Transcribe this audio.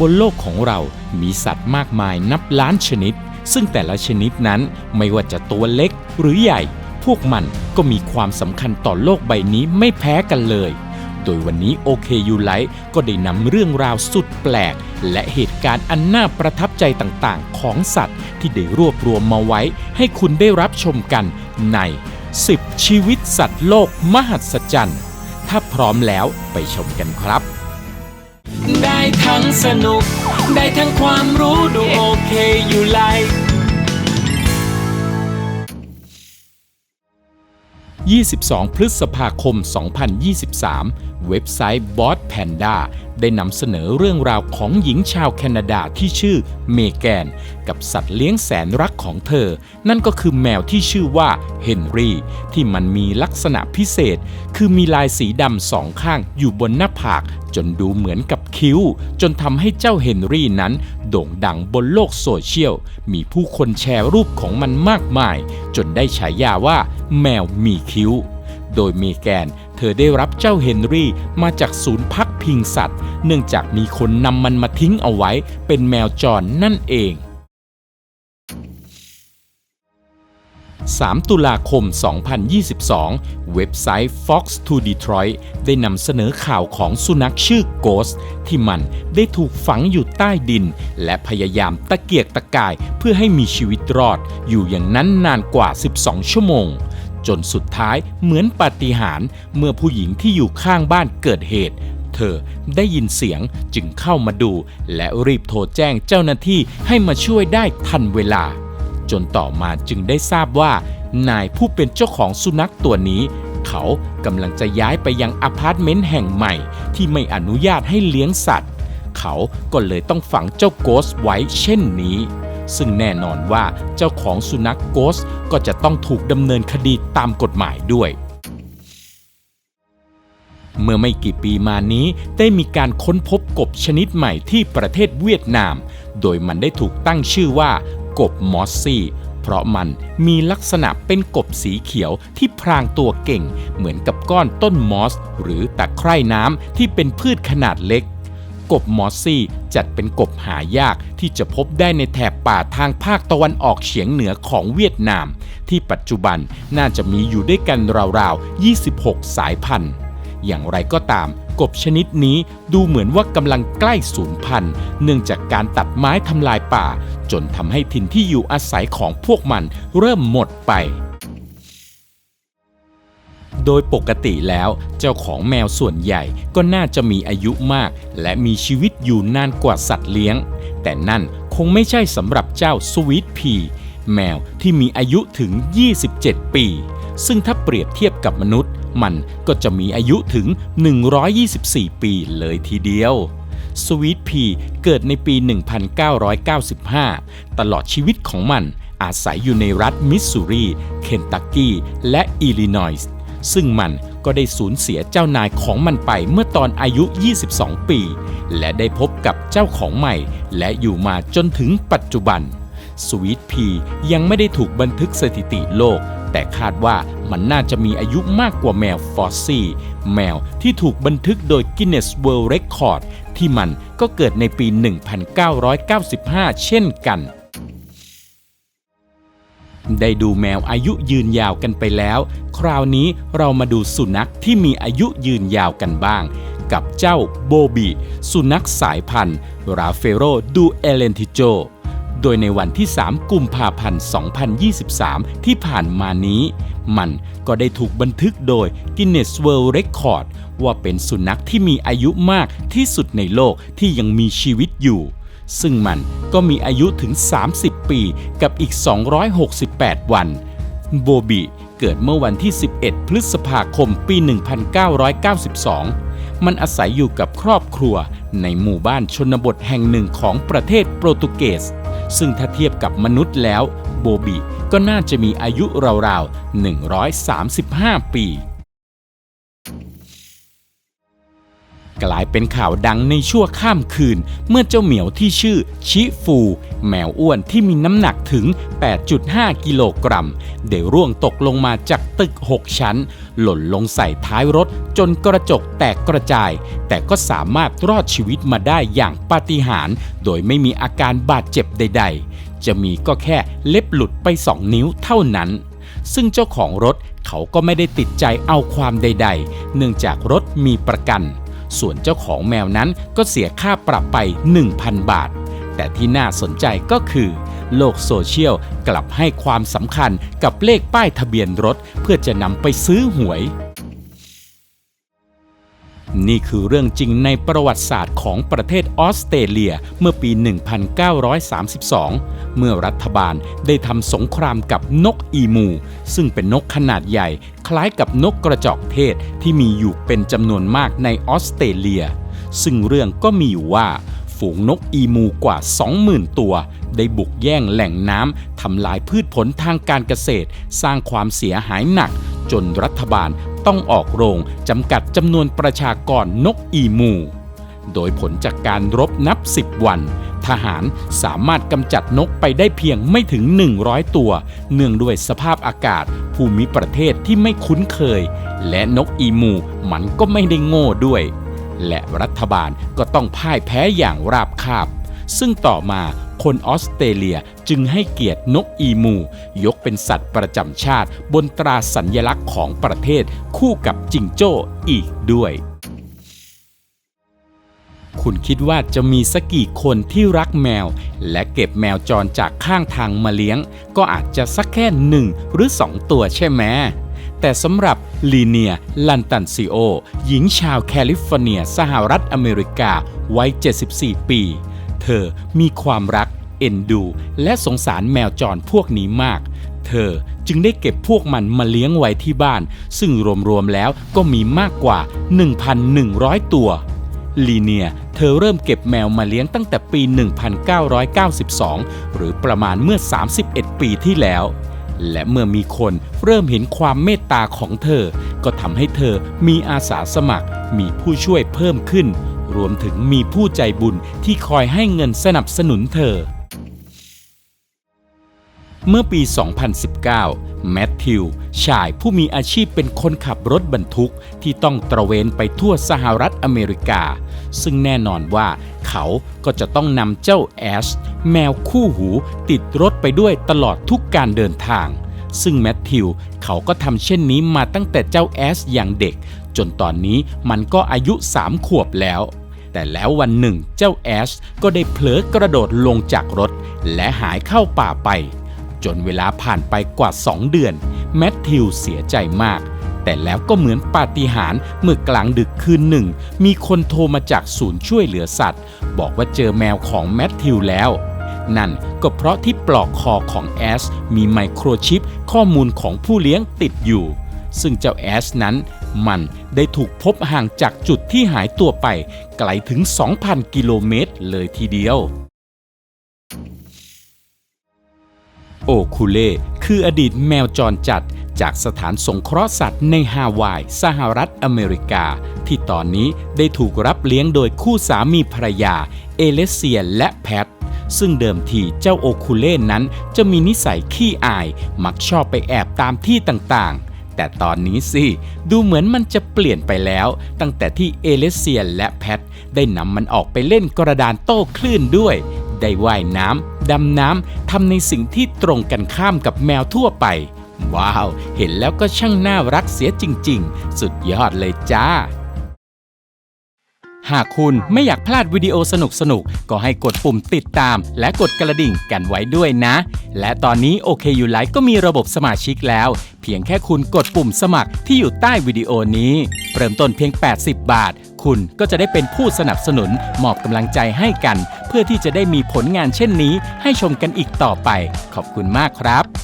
บนโลกของเรามีสัตว์มากมายนับล้านชนิด ซึ่งแต่ละชนิดนั้นไม่ว่าจะตัวเล็กหรือใหญ่ พวกมันก็มีความสำคัญต่อโลกใบนี้ไม่แพ้กันเลย โดยวันนี้โอเคยูไลท์ก็ได้นำเรื่องราวสุดแปลก และเหตุการณ์อันน่าประทับใจต่างๆ ของสัตว์ที่ได้รวบรวมมาไว้ ให้คุณได้รับชมกันใน 10 ชีวิตสัตว์โลกมหัศจรรย์ ถ้าพร้อมแล้วไปชมกันครับ ทั้งสนุก ได้ทั้งความรู้ดูโอเคอยู่ไล22 พฤษภาคม 2023 เว็บไซต์ b o s Panda ได้นำเสนอเรื่องราวของหญิงชาวแคนาดาที่ชื่อเมแกน กับสัตว์เลี้ยงแสนรักของเธอ นั่นก็คือแมวที่ชื่อว่าเฮนรี่ ที่มันมีลักษณะพิเศษ คือมีลายสีดำสองข้างอยู่บนหน้าผาก จนดูเหมือนกับ คิ้ว จนทำให้เจ้าเฮนรี่นั้น โด่งดังบนโลกโซเชียล มีผู้คนแชร์รูปของมันมากมาย จนได้ฉายาว่า แมวมีคิ้ว โดยเมแกน เธอได้รับเจ้าเฮนรี่มาจากศูนย์พักพิงสัตว์ เนื่องจากมีคนนำมันมาทิ้งเอาไว้ เป็นแมวจรนั่นเอง 3 ตุลาคม 2022 เว็บไซต์ Fox to Detroit ได้นำเสนอข่าวของสุนัขชื่อ Ghost ที่มันได้ถูกฝังอยู่ใต้ดิน และพยายามตะเกียกตะกายเพื่อให้มีชีวิตรอด อยู่อย่างนั้นนานกว่า 12 ชั่วโมง จนสุดท้ายเหมือนปาฏิหาริย์เมื่อผู้หญิงที่อยู่ข้างบ้านเกิดเหตุเธอได้ยินเสียงจึงเข้ามาดู และรีบโทรแจ้งเจ้าหน้าที่ให้มาช่วยได้ทันเวลา จนต่อมาจึงได้ทราบว่า นายผู้เป็นเจ้าของสุนัขตัวนี้ เขากำลังจะย้ายไปยังอพาร์ตเมนต์แห่งใหม่ ที่ไม่อนุญาตให้เลี้ยงสัตว์ เขาก็เลยต้องฝังเจ้าโกสไว้เช่นนี้ ซึ่งแน่นอนว่าเจ้าของสุนัขโกสก็จะต้องถูกดำเนินคดีตามกฎหมายด้วยเมื่อไม่กี่ปีมานี้ได้มีการค้นพบกบชนิดใหม่ที่ประเทศเวียดนาม โดยมันได้ถูกตั้งชื่อว่า กบมอสซี่ เพราะมันมีลักษณะเป็นกบสีเขียวที่พรางตัวเก่ง เหมือนกับก้อนต้นมอส หรือตะไคร่น้ำที่เป็นพืชขนาดเล็ก กบมอสซี่จัดเป็นกบหายากที่จะพบได้ในแถบป่าทางภาคตะวันออกเฉียงเหนือของเวียดนาม ที่ปัจจุบันน่าจะมีอยู่ด้วยกันราวๆ 26 สายพันธุ์อย่างไรก็ตาม กบชนิดนี้ดูเหมือนว่ากำลังใกล้สูญพันธุ์ เนื่องจากการตัดไม้ทำลายป่า จนทำให้ถิ่นที่อยู่อาศัยของพวกมันเริ่มหมดไป โดยปกติแล้วเจ้าของแมวส่วนใหญ่ก็น่าจะมีอายุมาก และมีชีวิตอยู่นานกว่าสัตว์เลี้ยง แต่นั่นคงไม่ใช่สำหรับเจ้าสวีทพีแมวที่มีอายุถึง 27 ปี ซึ่งถ้าเปรียบเทียบกับมนุษย์ มันก็จะมีอายุถึง 124 ปีเลยทีเดียวสวีทพีเกิดในปี 1995 ตลอดชีวิตของมันอาศัยอยู่ในรัฐมิสซูรี เคนตักกี้ และอิลลินอยส์ ซึ่งมันก็ได้สูญเสียเจ้านายของมันไปเมื่อตอนอายุ 22 ปี และได้พบกับเจ้าของใหม่ และอยู่มาจนถึงปัจจุบัน สวีทพียังไม่ได้ถูกบันทึกสถิติโลก แต่คาดว่ามันน่าจะมีอายุมากกว่าแมวฟอสซี่แมวที่ถูกบันทึกโดย Guinness World Record ที่มันก็เกิดในปี 1995 เช่นกันได้ดูแมวอายุยืนยาวกันไปแล้ว คราวนี้เรามาดูสุนัขที่มีอายุยืนยาวกันบ้าง กับเจ้าโบบีสุนัขสายพันธุ์ ราเฟโรดูเอเลนติโจ โดยในวันที่ 3 กุมภาพันธ์ 2023 ที่ผ่านมานี้ มันก็ได้ถูกบันทึกโดย Guinness World Record ว่าเป็นสุนัขที่มีอายุมากที่สุดในโลกที่ยังมีชีวิตอยู่ ซึ่งมันก็มีอายุถึง 30 ปีกับอีก 268 วัน โบบีเกิดเมื่อวันที่ 11 พฤษภาคม ปี 1992มันอาศัยอยู่กับครอบครัวในหมู่บ้านชนบทแห่งหนึ่งของประเทศโปรตุเกส ซึ่งถ้าเทียบกับมนุษย์แล้ว โบบีก็น่าจะมีอายุราวๆ 135 ปี กลายเป็นข่าวดังในชั่วข้ามคืน เมื่อเจ้าเหมียวที่ชื่อชิฟู แมวอ้วนที่มีน้ำหนักถึง 8.5 กิโลกรัมได้ร่วงตกลงมาจากตึก 6 ชั้น หล่นลงใส่ท้ายรถจนกระจกแตกกระจาย แต่ก็สามารถรอดชีวิตมาได้อย่างปาฏิหาริย์โดยไม่มีอาการบาดเจ็บใด ๆ จะมีก็แค่เล็บหลุดไป2นิ้วเท่านั้นซึ่งเจ้าของรถเขาก็ไม่ได้ติดใจเอาความใด ๆ เนื่องจากรถมีประกัน ส่วนเจ้าของแมวนั้นก็เสียค่าปรับไป 1,000 บาท แต่ที่น่าสนใจก็คือ โลกโซเชียลกลับให้ความสำคัญกับเลขป้ายทะเบียนรถ เพื่อจะนำไปซื้อหวย นี่คือเรื่องจริงในประวัติศาสตร์ของประเทศออสเตรเลียเมื่อปี 1932 เมื่อรัฐบาลได้ทำสงครามกับนกอีมู ซึ่งเป็นนกขนาดใหญ่ คล้ายกับนกกระจอกเทศที่มีอยู่เป็นจำนวนมากในออสเตรเลีย ซึ่งเรื่องก็มีอยู่ว่าฝูงนกอีมูกว่า 20,000 ตัว ได้บุกแย่งแหล่งน้ำทำลายพืชผลทางการเกษตร สร้างความเสียหายหนัก จนรัฐบาล ต้องออกโรงจำกัดจำนวนประชากรนกอีมู โดยผลจากการรบนับ 10 วัน ทหารสามารถกำจัดนกไปได้เพียงไม่ถึง 100 ตัว เนื่องด้วยสภาพอากาศ ภูมิประเทศที่ไม่คุ้นเคย และนกอีมูมันก็ไม่ได้โง่ด้วย และรัฐบาลก็ต้องพ่ายแพ้อย่างราบคาบ ซึ่งต่อมา คนออสเตรเลียจึงให้เกียรตินกอีมู ยกเป็นสัตว์ประจำชาติ บนตราสัญลักษณ์ของประเทศคู่กับจิงโจ้อีกด้วยคุณคิดว่าจะมีสักกี่คนที่รักแมว และเก็บแมวจรจากข้างทางมาเลี้ยง ก็อาจจะสักแค่หนึ่งหรือสองตัวใช่ไหมแต่สำหรับลีเนีย ลันตันซิโอ หญิงชาวแคลิฟอร์เนีย สหรัฐอเมริกา วัย 74 ปี เธอมีความรัก เอ็นดู และสงสารแมวจรพวกนี้มาก เธอจึงได้เก็บพวกมันมาเลี้ยงไว้ที่บ้าน ซึ่งรวมๆแล้วก็มีมากกว่า 1,100 ตัว ลีเนียเธอเริ่มเก็บแมวมาเลี้ยงตั้งแต่ปี 1992 หรือประมาณเมื่อ 31 ปีที่แล้ว และเมื่อมีคนเริ่มเห็นความเมตตาของเธอ ก็ทำให้เธอมีอาสาสมัคร มีผู้ช่วยเพิ่มขึ้น รวมถึงมีผู้ใจบุญที่คอยให้เงินสนับสนุนเธอ เมื่อปี 2019 แมทธิว ชายผู้มีอาชีพเป็นคนขับรถบรรทุกที่ต้องตระเวนไปทั่วสหรัฐอเมริกา ซึ่งแน่นอนว่าเขาก็จะต้องนำเจ้าแอชแมวคู่หูติดรถไปด้วยตลอดทุกการเดินทางซึ่งแมทธิวเขาก็ทำเช่นนี้มาตั้งแต่เจ้าแอชอย่างเด็ก จนตอนนี้มันก็อายุ 3 ขวบแล้ว แต่แล้ววันหนึ่งเจ้าแอชก็ได้เผลอกระโดดลงจากรถ และหายเข้าป่าไป จนเวลาผ่านไปกว่า 2 เดือน แมทธิวเสียใจมาก แต่แล้วก็เหมือนปาฏิหาริย์เมื่อกลางดึกคืนหนึ่ง มีคนโทรมาจากศูนย์ช่วยเหลือสัตว์ บอกว่าเจอแมวของแมทธิวแล้วนั่นก็เพราะที่ปลอกคอของแอสมีไมโครชิปข้อมูลของผู้เลี้ยงติดอยู่ ซึ่งเจ้าแอสนั้น มันได้ถูกพบห่างจากจุดที่หายตัวไปไกลถึง 2,000 กิโลเมตรเลยทีเดียว โอคูเล่คืออดีตแมวจรจัดจากสถานสงเคราะห์สัตว์ในฮาวาย สหรัฐอเมริกา ที่ตอนนี้ได้ถูกรับเลี้ยงโดยคู่สามีภรรยา เอเลเซียและแพทซึ่งเดิมทีเจ้าโอคูเล่นั้นจะมีนิสัยขี้อาย มักชอบไปแอบตามที่ต่างๆ แต่ตอนนี้สิ ดูเหมือนมันจะเปลี่ยนไปแล้ว ตั้งแต่ที่เอเลเซียและแพท ได้นำมันออกไปเล่นกระดานโต้คลื่นด้วย ได้ว่ายน้ำดำน้ำทำในสิ่งที่ตรงกันข้ามกับแมวทั่วไป ว้าว เห็นแล้วก็ช่างน่ารักเสียจริง ๆ สุดยอดเลยจ้า หากคุณไม่อยากพลาดวิดีโอสนุกๆก็ให้กดปุ่มติดตาม และกดกระดิ่งกันไว้ด้วยนะ และตอนนี้โอเคยูไลฟ์ก็มีระบบสมาชิกแล้ว เพียงแค่คุณกดปุ่มสมัครที่อยู่ใต้วิดีโอนี้ เริ่มต้นเพียง 80 บาท คุณก็จะได้เป็นผู้สนับสนุนมอบกำลังใจให้กัน เพื่อที่จะได้มีผลงานเช่นนี้ ให้ชมกันอีกต่อไป ขอบคุณมากครับ